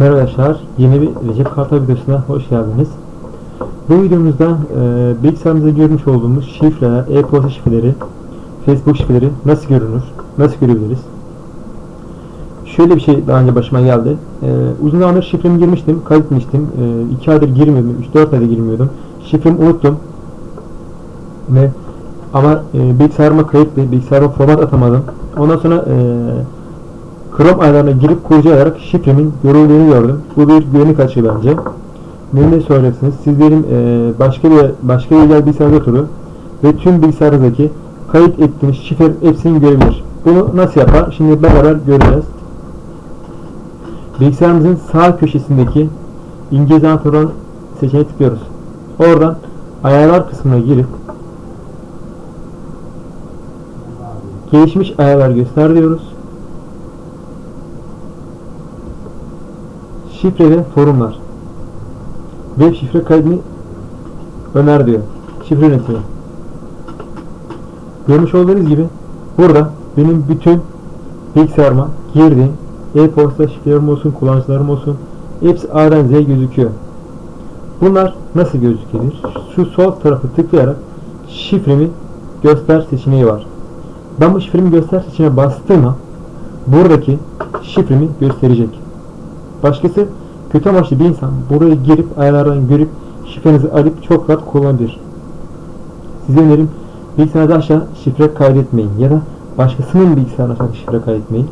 Merhaba arkadaşlar, yeni bir Recep Kartal videosuna hoş geldiniz. Bu videomuzda e, bilgisayarımızda görmüş olduğumuz şifreler, e-posta şifreleri, Facebook şifreleri nasıl görünür, nasıl görebiliriz? Şöyle bir şey daha önce başıma geldi. E, uzun zamandır şifremi girmiştim, kaydetmiştim. 2 aydır girmiyordum, 3-4 aydır girmiyordum. Şifremi unuttum. Ve ama e, bilgisayarıma kayıtlı, bilgisayarıma format atamadım. Ondan sonra e, Chrome ayarlarına girip kurcalayarak şifremin yorulduğunu gördüm. Bu bir güvenlik açığı bence. Ne ne söyleyeceksiniz? Sizlerin e, başka bir başka bir yer bilgisayarda oturun ve tüm bilgisayarınızdaki kayıt ettiğiniz şifre hepsini görebilir. Bunu nasıl yapar? Şimdi beraber göreceğiz. Bilgisayarımızın sağ köşesindeki İngilizce anahtarı seçeneğe tıklıyoruz. Oradan ayarlar kısmına girip gelişmiş ayarlar göster diyoruz. Şifre ve forumlar. Web şifre kaydını öner diyor. Şifre yönetimi. Görmüş olduğunuz gibi burada benim bütün bilgisayarıma girdiğim e-posta şifrelerim olsun, kullanıcılarım olsun hepsi A'dan Z'ye gözüküyor. Bunlar nasıl gözükür? Şu sol tarafı tıklayarak şifremi göster seçeneği var. Ben bu şifremi göster seçeneğine bastığımda buradaki şifremi gösterecek. Başkası kötü amaçlı bir insan buraya girip ayarlardan görüp şifrenizi alıp çok rahat kullanabilir. Size önerim bilgisayarda aşağı şifre kaydetmeyin ya da başkasının bilgisayarına aşağı şifre kaydetmeyin.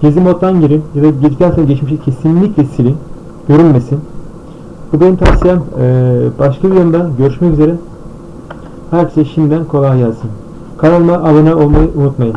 Gizli moddan girin ya da girdikten sonra geçmişi kesinlikle silin. Görünmesin. Bu benim tavsiyem. Ee, başka bir videomda görüşmek üzere. Herkese şimdiden kolay gelsin. Kanalıma abone olmayı unutmayın.